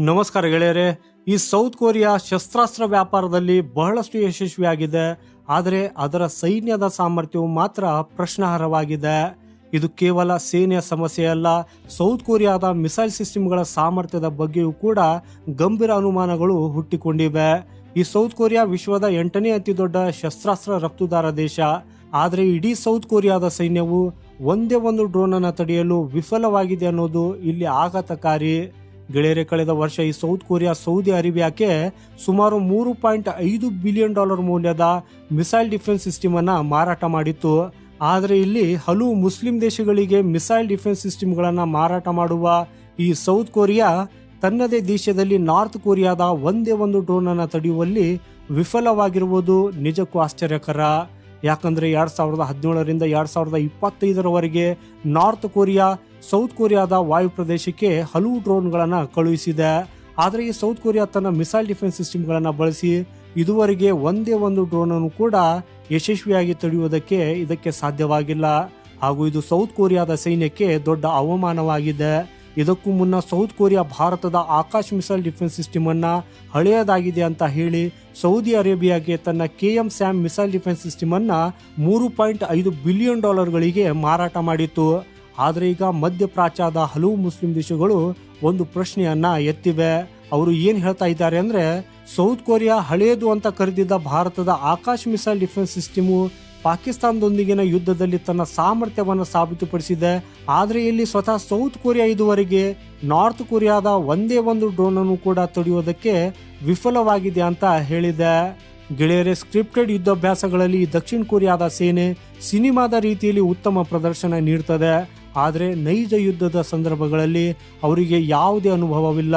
ನಮಸ್ಕಾರ ಗೆಳೆಯರೆ, ಈ ಸೌತ್ ಕೊರಿಯಾ ಶಸ್ತ್ರಾಸ್ತ್ರ ವ್ಯಾಪಾರದಲ್ಲಿ ಬಹಳಷ್ಟು ಯಶಸ್ವಿಯಾಗಿದೆ, ಆದರೆ ಅದರ ಸೈನ್ಯದ ಸಾಮರ್ಥ್ಯವು ಮಾತ್ರ ಪ್ರಶ್ನಾರ್ಹವಾಗಿದೆ. ಇದು ಕೇವಲ ಸೇನೆಯ ಸಮಸ್ಯೆಯಲ್ಲ ಸೌತ್ ಕೊರಿಯಾದ ಮಿಸೈಲ್ ಸಿಸ್ಟಮ್ಗಳ ಸಾಮರ್ಥ್ಯದ ಬಗ್ಗೆಯೂ ಕೂಡ ಗಂಭೀರ ಅನುಮಾನಗಳು ಹುಟ್ಟಿಕೊಂಡಿವೆ. ಈ ಸೌತ್ ಕೊರಿಯಾ ವಿಶ್ವದ ಎಂಟನೇ ಅತಿ ದೊಡ್ಡ ಶಸ್ತ್ರಾಸ್ತ್ರ ರಫ್ತುದಾರ ದೇಶ, ಆದರೆ ಇಡೀ ಸೌತ್ ಕೊರಿಯಾದ ಸೈನ್ಯವು ಒಂದೇ ಒಂದು ಡ್ರೋನ್ ಅನ್ನು ತಡೆಯಲು ವಿಫಲವಾಗಿದೆ ಅನ್ನೋದು ಇಲ್ಲಿ ಆಘಾತಕಾರಿ. ಗೆಳೆಯರೆ, ಕಳೆದ ವರ್ಷ ಈ ಸೌತ್ ಕೊರಿಯಾ, ಸೌದಿ ಅರೇಬಿಯಾಕ್ಕೆ ಸುಮಾರು ಮೂರು ಪಾಯಿಂಟ್ ಐದು ಬಿಲಿಯನ್ ಡಾಲರ್ ಮೌಲ್ಯದ ಮಿಸೈಲ್ ಡಿಫೆನ್ಸ್ ಸಿಸ್ಟಮ್ ಅನ್ನ ಮಾರಾಟ ಮಾಡಿತ್ತು. ಆದರೆ ಇಲ್ಲಿ ಹಲವು ಮುಸ್ಲಿಂ ದೇಶಗಳಿಗೆ ಮಿಸೈಲ್ ಡಿಫೆನ್ಸ್ ಸಿಸ್ಟಮ್ಗಳನ್ನು ಮಾರಾಟ ಮಾಡುವ ಈ ಸೌತ್ ಕೊರಿಯಾ ತನ್ನದೇ ದೇಶದಲ್ಲಿ ನಾರ್ತ್ ಕೊರಿಯಾದ ಒಂದೇ ಒಂದು ಡ್ರೋನ್ ಅನ್ನು ತಡೆಯುವಲ್ಲಿ ವಿಫಲವಾಗಿರುವುದು ನಿಜಕ್ಕೂ ಆಶ್ಚರ್ಯಕರ. ಯಾಕಂದ್ರೆ ಎರಡು ಸಾವಿರದ ಹದಿನೇಳರಿಂದ ಎರಡು ಸಾವಿರದ ಇಪ್ಪತ್ತೈದರವರೆಗೆ ನಾರ್ತ್ ಕೊರಿಯಾ ಸೌತ್ ಕೊರಿಯಾದ ವಾಯು ಪ್ರದೇಶಕ್ಕೆ ಹಲವು ಡ್ರೋನ್ಗಳನ್ನು ಕಳುಹಿಸಿದೆ. ಆದರೆ ಈ ಸೌತ್ ಕೊರಿಯಾ ತನ್ನ ಮಿಸೈಲ್ ಡಿಫೆನ್ಸ್ ಸಿಸ್ಟಮ್ಗಳನ್ನು ಬಳಸಿ ಇದುವರೆಗೆ ಒಂದೇ ಒಂದು ಡ್ರೋನ್ ಅನ್ನು ಕೂಡ ಯಶಸ್ವಿಯಾಗಿ ತಡೆಯುವುದಕ್ಕೆ ಇದಕ್ಕೆ ಸಾಧ್ಯವಾಗಿಲ್ಲ. ಹಾಗೂ ಇದು ಸೌತ್ ಕೊರಿಯಾದ ಸೈನ್ಯಕ್ಕೆ ದೊಡ್ಡ ಅವಮಾನವಾಗಿದೆ. ಇದಕ್ಕೂ ಮುನ್ನ ಸೌತ್ ಕೊರಿಯಾ ಭಾರತದ ಆಕಾಶ್ ಮಿಸೈಲ್ ಡಿಫೆನ್ಸ್ ಸಿಸ್ಟಮ್ ಅನ್ನ ಹಳೆಯದಾಗಿದೆ ಅಂತ ಹೇಳಿ ಸೌದಿ ಅರೇಬಿಯಾಗೆ ತನ್ನ K M SAM missile defence system ಅನ್ನ ಮೂರು ಪಾಯಿಂಟ್ ಐದು ಬಿಲಿಯನ್ ಡಾಲರ್ಗಳಿಗೆ ಮಾರಾಟ ಮಾಡಿತ್ತು. ಆದರೆ ಈಗ ಮಧ್ಯಪ್ರಾಚ್ಯದ ಹಲವು ಮುಸ್ಲಿಂ ದೇಶಗಳು ಒಂದು ಪ್ರಶ್ನೆಯನ್ನ ಎತ್ತಿವೆ. ಅವರು ಏನು ಹೇಳ್ತಾ ಇದ್ದಾರೆ ಅಂದ್ರೆ, ಸೌತ್ ಕೊರಿಯಾ ಹಳೆಯದು ಅಂತ ಕರೆದಿದ್ದ ಭಾರತದ ಆಕಾಶ್ ಮಿಸೈಲ್ ಡಿಫೆನ್ಸ್ ಸಿಸ್ಟಮು ಪಾಕಿಸ್ತಾನದೊಂದಿಗಿನ ಯುದ್ಧದಲ್ಲಿ ತನ್ನ ಸಾಮರ್ಥ್ಯವನ್ನು ಸಾಬೀತುಪಡಿಸಿದೆ. ಆದರೆ ಇಲ್ಲಿ ಸ್ವತಃ ಸೌತ್ ಕೊರಿಯಾ ಇದುವರೆಗೆ ನಾರ್ತ್ ಕೊರಿಯಾದ ಒಂದೇ ಒಂದು ಡ್ರೋನ್ ಅನ್ನು ಕೂಡ ತಡೆಯುವುದಕ್ಕೆ ವಿಫಲವಾಗಿದೆ ಅಂತ ಹೇಳಿದೆ. ಗೆಳೆಯರೆ, ಸ್ಕ್ರಿಪ್ಟೆಡ್ ಯುದ್ಧಾಭ್ಯಾಸಗಳಲ್ಲಿ ದಕ್ಷಿಣ ಕೊರಿಯಾದ ಸೇನೆ ಸಿನಿಮಾದ ರೀತಿಯಲ್ಲಿ ಉತ್ತಮ ಪ್ರದರ್ಶನ ನೀಡ್ತದೆ. ಆದರೆ ನೈಜ ಯುದ್ಧದ ಸಂದರ್ಭಗಳಲ್ಲಿ ಅವರಿಗೆ ಯಾವುದೇ ಅನುಭವವಿಲ್ಲ.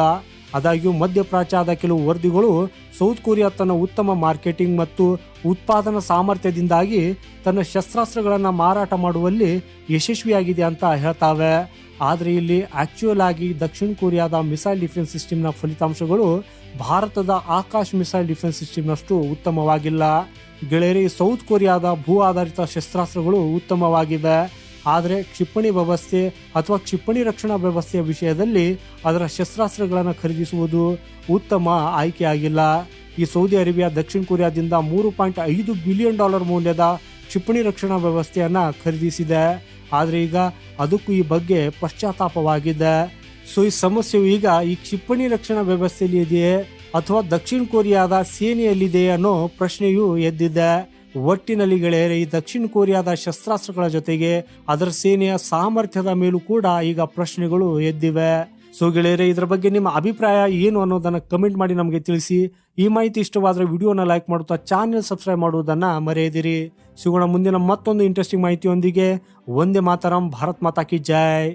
ಆದಾಗ್ಯೂ ಮಧ್ಯಪ್ರಾಚ್ಯದ ಕೆಲವು ವರದಿಗಳು ಸೌತ್ ಕೊರಿಯಾ ತನ್ನ ಉತ್ತಮ ಮಾರ್ಕೆಟಿಂಗ್ ಮತ್ತು ಉತ್ಪಾದನಾ ಸಾಮರ್ಥ್ಯದಿಂದಾಗಿ ತನ್ನ ಶಸ್ತ್ರಾಸ್ತ್ರಗಳನ್ನು ಮಾರಾಟ ಮಾಡುವಲ್ಲಿ ಯಶಸ್ವಿಯಾಗಿದೆ ಅಂತ ಹೇಳ್ತಾವೆ. ಆದರೆ ಇಲ್ಲಿ ಆಕ್ಚುಯಲ್ ಆಗಿ ದಕ್ಷಿಣ ಕೊರಿಯಾದ ಮಿಸೈಲ್ ಡಿಫೆನ್ಸ್ ಸಿಸ್ಟಮ್ನ ಫಲಿತಾಂಶಗಳು ಭಾರತದ ಆಕಾಶ್ ಮಿಸೈಲ್ ಡಿಫೆನ್ಸ್ ಸಿಸ್ಟಮ್ನಷ್ಟು ಉತ್ತಮವಾಗಿಲ್ಲ. ಗೆಳೆಯರಿ, ಸೌತ್ ಕೊರಿಯಾದ ಭೂ ಆಧಾರಿತ ಶಸ್ತ್ರಾಸ್ತ್ರಗಳು ಉತ್ತಮವಾಗಿವೆ. ಆದರೆ ಕ್ಷಿಪಣಿ ವ್ಯವಸ್ಥೆ ಅಥವಾ ಕ್ಷಿಪಣಿ ರಕ್ಷಣಾ ವ್ಯವಸ್ಥೆಯ ವಿಷಯದಲ್ಲಿ ಅದರ ಶಸ್ತ್ರಾಸ್ತ್ರಗಳನ್ನು ಖರೀದಿಸುವುದು ಉತ್ತಮ ಆಯ್ಕೆಯಾಗಿಲ್ಲ. ಈ ಸೌದಿ ಅರೇಬಿಯಾ, ದಕ್ಷಿಣ ಕೊರಿಯಾದಿಂದ ಮೂರು ಪಾಯಿಂಟ್ ಐದು ಬಿಲಿಯನ್ ಡಾಲರ್ ಮೌಲ್ಯದ ಕ್ಷಿಪಣಿ ರಕ್ಷಣಾ ವ್ಯವಸ್ಥೆಯನ್ನು ಖರೀದಿಸಿದೆ. ಆದರೆ ಈಗ ಅದಕ್ಕೂ ಈ ಬಗ್ಗೆ ಪಶ್ಚಾತ್ತಾಪವಾಗಿದೆ. ಸೊ, ಈ ಸಮಸ್ಯೆಯು ಈಗ ಈ ಕ್ಷಿಪಣಿ ರಕ್ಷಣಾ ವ್ಯವಸ್ಥೆಯಲ್ಲಿ ಇದೆಯೇ ಅಥವಾ ದಕ್ಷಿಣ ಕೊರಿಯಾದ ಸೇನೆಯಲ್ಲಿದೆ ಅನ್ನೋ ಪ್ರಶ್ನೆಯೂ ಎದ್ದಿದೆ. ಒಟ್ಟಿನಲ್ಲಿ ಗೆಳೆಯರೆ ಈ ದಕ್ಷಿಣ ಕೊರಿಯಾದ ಶಸ್ತ್ರಾಸ್ತ್ರಗಳ ಜೊತೆಗೆ ಅದರ ಸೇನೆಯ ಸಾಮರ್ಥ್ಯದ ಮೇಲೂ ಕೂಡ ಈಗ ಪ್ರಶ್ನೆಗಳು ಎದ್ದಿವೆ. ಸೊ ಗೆಳೆಯರೆ, ಇದರ ಬಗ್ಗೆ ನಿಮ್ಮ ಅಭಿಪ್ರಾಯ ಏನು ಅನ್ನೋದನ್ನು ಕಮೆಂಟ್ ಮಾಡಿ ನಮಗೆ ತಿಳಿಸಿ. ಈ ಮಾಹಿತಿ ಇಷ್ಟವಾದರೆ ವಿಡಿಯೋನ ಲೈಕ್ ಮಾಡುತ್ತಾ ಚಾನೆಲ್ ಸಬ್ಸ್ಕ್ರೈಬ್ ಮಾಡುವುದನ್ನು ಮರೆಯದಿರಿ. ಸಿಗೋಣ ಮುಂದಿನ ಮತ್ತೊಂದು ಇಂಟ್ರೆಸ್ಟಿಂಗ್ ಮಾಹಿತಿಯೊಂದಿಗೆ. ಒಂದೇ ಮಾತರಂ, ಭಾರತ್ ಮಾತಾ ಕಿ ಜೈ.